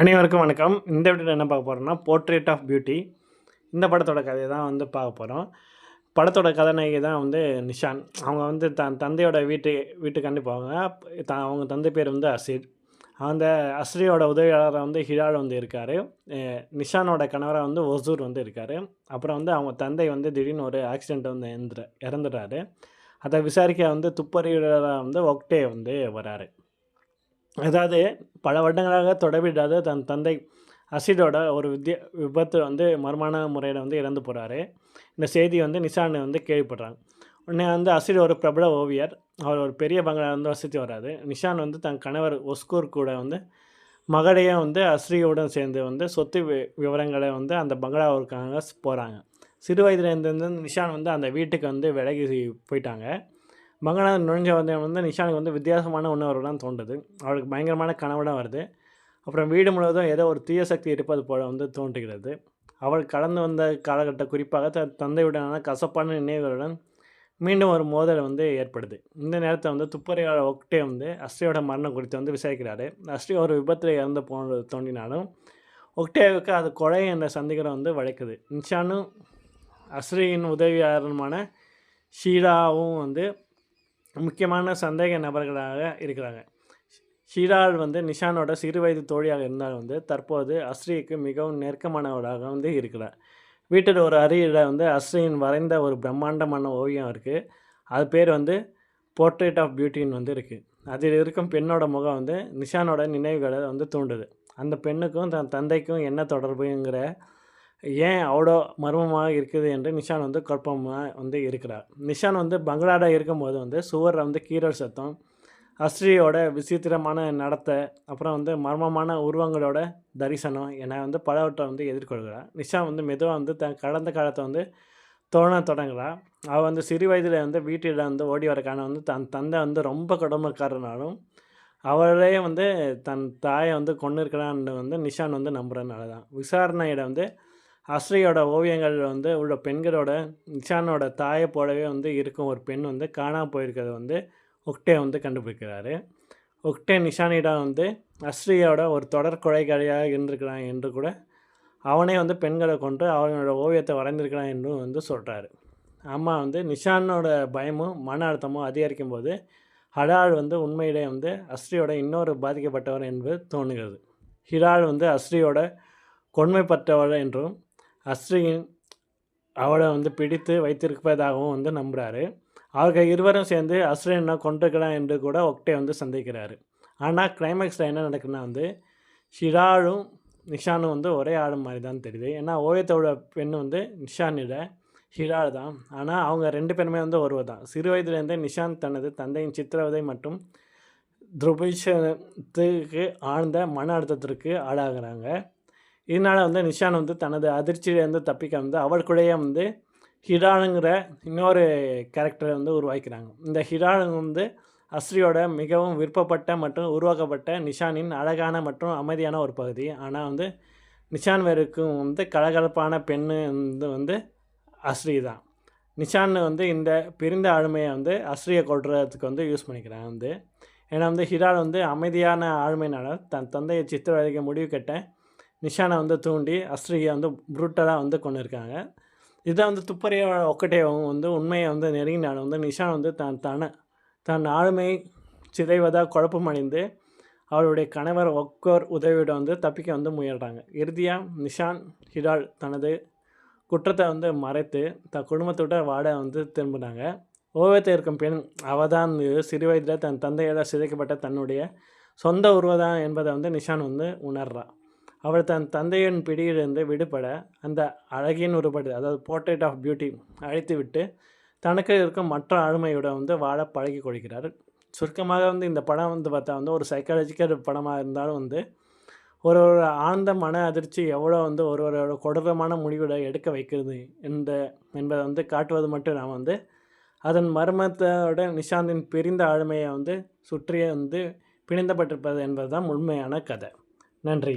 அனைவருக்கும் வணக்கம். இந்த வீட்டில் என்ன பார்க்க போகிறோம்னா போர்ட்ரேட் ஆஃப் பியூட்டி இந்த படத்தோட கதையை தான் வந்து பார்க்க போகிறோம் படத்தோட கதாநாயகி தான் வந்து நிஷான். அவங்க வந்து தன் தந்தையோட வீட்டு வீட்டுக்காண்டி போவாங்க. த அவங்க தந்தை பேர் வந்து அசிர். அந்த அஸ்ரியோட உதவியாளராக வந்து ஹிலால் வந்து இருக்கார். நிஷானோட கணவராக வந்து ஒசூர் வந்து இருக்கார். அப்புறம் வந்து அவங்க தந்தை வந்து திடீர்னு ஒரு ஆக்சிடெண்ட் வந்து இறந்துற இறந்துடுறாரு. அதை விசாரிக்க வந்து துப்பறியாளராக வந்து ஒக்டே வந்து வராரு. அதாவது பல வருடங்களாக தொடர்பிடாத தன் தந்தை அசிடோட ஒரு வித்திய விபத்து வந்து மர்மான முறையில் வந்து இறந்து போகிறாரு இந்த செய்தி வந்து நிஷான் வந்து கேள்விப்படுறாங்க. உடனே வந்து அசிட் ஒரு பிரபல ஓவியர். அவர் ஒரு பெரிய பங்களா வந்து வசித்து வராது நிஷான் வந்து தன் கணவர் ஒஸ்கூர் கூட வந்து மகளையே வந்து அஸ்ரியுடன் சேர்ந்து வந்து சொத்து வி- விவரங்களை வந்து அந்த பங்களாவிற்காக போகிறாங்க சிறு வயதுலேருந்து நிஷான் வந்து அந்த வீட்டுக்கு வந்து விலகி போயிட்டாங்க. பங்களா நுழைஞ்ச வந்து வந்து நிஷானுக்கு வந்து வித்தியாசமான உணர்வுலாம் தோன்றுது. அவளுக்கு பயங்கரமான கனவுடன் வருது. அப்புறம் வீடு முழுவதும் ஏதோ ஒரு தீய சக்தி இருப்பது போல வந்து தோன்றுகிறது. அவள் கடந்து வந்த காலகட்ட குறிப்பாக தன் தந்தையுடனான கசப்பான நினைவுகளுடன் மீண்டும் ஒரு மோதல் வந்து ஏற்படுது. இந்த நேரத்தில் வந்து துப்பறியாளர் ஒக்டே வந்து அஸ்ரியோட மரணம் குறித்து வந்து விசாரிக்கிறாரு. அஸ்ரி ஒரு விபத்தில் இறந்து போன தோன்றினாலும் ஒக்டேவுக்கு அது கொலை என்ற சந்தேகம் வந்து வளைக்குது. நிஷானும் அஸ்ரியின் உதவியாளருமான ஷீலாவும் வந்து முக்கியமான சந்தேக நபர்களாக இருக்கிறாங்க. ஷீரால் வந்து நிஷானோட சிறு வயது தோழியாக இருந்தால் வந்து தற்போது அஸ்ரீக்கு மிகவும் நெருக்கமானவராக வந்து இருக்கிறார். வீட்டில் ஒரு அறையில் வந்து அஸ்ரியின் வரைந்த ஒரு பிரம்மாண்டமான ஓவியம் இருக்குது அது பேர் வந்து போர்ட்ரேட் ஆஃப் பியூட்டின்னு வந்து இருக்குது அதில் இருக்கும் பெண்ணோட முகம் வந்து நிஷானோட நினைவுகளை வந்து தூண்டுது. அந்த பெண்ணுக்கும் தன் தந்தைக்கும் என்ன தொடர்புங்கிற ஏன் அவ்வளோ மர்மமாக இருக்குது என்று நிஷான் வந்து குழப்பமாக வந்து இருக்கிறார். நிஷான் வந்து பங்களாடாக இருக்கும்போது வந்து சுவரில் வந்து கீரல் சத்தம் அஸ்ரியோட விசித்திரமான நடத்தை அப்புறம் வந்து மர்மமான உருவங்களோட தரிசனம் என வந்து பலவற்றை வந்து எதிர்கொள்கிறார். நிஷான் வந்து மெதுவாக வந்து தன் கடந்த காலத்தை வந்து தோண தொடங்குறா அவள் வந்து சிறு வயதில் வந்து வீட்டில் வந்து ஓடி வரக்கான வந்து தன் தந்தை வந்து ரொம்ப குடும்பக்காரனாலும் அவளே வந்து தன் தாயை வந்து கொண்டு இருக்கிறான்னு வந்து நிஷான் வந்து நம்புறதுனால தான் விசாரணையிட வந்து அஸ்ரியோட ஓவியங்கள் வந்து உள்ள பெண்களோட நிஷானோட தாயை போலவே வந்து இருக்கும் ஒரு பெண் வந்து காணாமல் போயிருக்கிறத வந்து ஒக்டே வந்து கண்டுபிடிக்கிறாரு. ஒக்டே நிஷானிடம் வந்து அஸ்ரியோட ஒரு தொடர் கொலைகாரியாக இருந்திருக்கிறான் என்று கூட அவனே வந்து பெண்களை கொண்டு அவனோட ஓவியத்தை வரைந்திருக்கிறான் என்றும் வந்து சொல்கிறாரு அம்மா வந்து நிஷானோட பயமும் மன அழுத்தமும் அதிகரிக்கும் போது ஹடால் வந்து உண்மையிலே வந்து அஸ்ரியோட இன்னொரு பாதிக்கப்பட்டவர் என்பது தோணுகிறது ஹிரால் வந்து அஸ்ரியோட கொண்மைப்பட்டவர் என்றும் அஸ்ரியின் அவளை வந்து பிடித்து வைத்திருப்பதாகவும் வந்து நம்புகிறாரு அவர்கள் இருவரும் சேர்ந்து அஸ்ரினை கொண்டிருக்கலாம் என்று கூட ஒக்டே வந்து சந்திக்கிறாரு ஆனால் கிளைமேக்ஸில் என்ன நடக்குதுன்னா வந்து ஷிராலும் நிஷானும் வந்து ஒரே ஆள் மாதிரி தான் தெரியுது. ஏன்னா ஓவியத்தோட பெண் வந்து நிஷானிட ஹிரால் தான். ஆனால் அவங்க ரெண்டு பேருமே வந்து ஒருவர் தான் சிறு வயதிலேருந்தே நிஷாந்த் தனது தந்தையின் சித்திரவதை மற்றும் துருபிஷத்துக்கு ஆழ்ந்த மன அழுத்தத்திற்கு ஆளாகிறாங்க. இதனால் வந்து நிஷான் வந்து தனது அதிர்ச்சியிலேருந்து தப்பிக்க வந்து அவள் வந்து ஹிரானுங்கிற இன்னொரு கேரக்டரை வந்து உருவாக்கிறாங்க. இந்த ஹிரானு வந்து அஸ்ரியோட மிகவும் விருப்பப்பட்ட மற்றும் உருவாக்கப்பட்ட நிஷானின் அழகான மற்றும் அமைதியான ஒரு பகுதி. ஆனால் வந்து நிஷான் வேருக்கும் வந்து கலகலப்பான பெண்ணு வந்து வந்து அஸ்ரி தான். நிஷான் வந்து இந்த பிரிந்த ஆளுமையை வந்து அஸ்ரியை கொள்றதுக்கு வந்து யூஸ் பண்ணிக்கிறாங்க வந்து. ஏன்னா வந்து ஹிரால் வந்து அமைதியான ஆளுமையினால் தன் தந்தையை சித்திரவதைக்க முடிவு கட்ட நிஷானை வந்து தூண்டி அஸ்ரியை வந்து புரூட்டலாக வந்து கொண்டு இருக்காங்க இதை வந்து துப்பறிய ஒக்கட்டையவும் வந்து உண்மையை வந்து நெருங்கினாலும் வந்து நிஷான் வந்து தன் தன தன் ஆளுமை சிதைவதாக குழப்பமடைந்து அவளுடைய கணவர் ஒக்கோர் உதவியுடன் வந்து தப்பிக்க வந்து முயல்கிறாங்க இறுதியாக நிஷான் ஹிடால் தனது குற்றத்தை வந்து மறைத்து தன் குடும்பத்தோட வாட வந்து திரும்பினாங்க. ஓவியத்தில் இருக்கும் பெண் அவள் தான் சிறு வயதில் தன் தந்தையால் சிதைக்கப்பட்ட தன்னுடைய சொந்த உருவதான் என்பதை வந்து நிஷான் வந்து உணர்றான் அவர் தன் தந்தையின் பிடியிலிருந்து விடுபட அந்த அழகின் உருப்படி அதாவது போர்ட்ரேட் ஆஃப் பியூட்டி அழைத்து விட்டு தனக்கு இருக்கும் மற்ற ஆளுமையோட வந்து வாழ பழகி கொள்கிறார். சுருக்கமாக வந்து இந்த படம் வந்து பார்த்தா வந்து ஒரு சைக்காலஜிக்கல் படமாக இருந்தாலும் வந்து ஒரு ஒரு ஆழ்ந்த மன அதிர்ச்சி எவ்வளோ வந்து ஒரு ஒரு கொடூரமான முடிவுகளை எடுக்க வைக்கிறது என்ற என்பதை வந்து காட்டுவது மட்டும் நான் வந்து அதன் மர்மத்தோட நிஷாந்தின் பிரிந்த ஆளுமையை வந்து சுற்றியே வந்து பிணைந்தப்பட்டிருப்பது என்பது தான் உண்மையான கதை. நன்றி.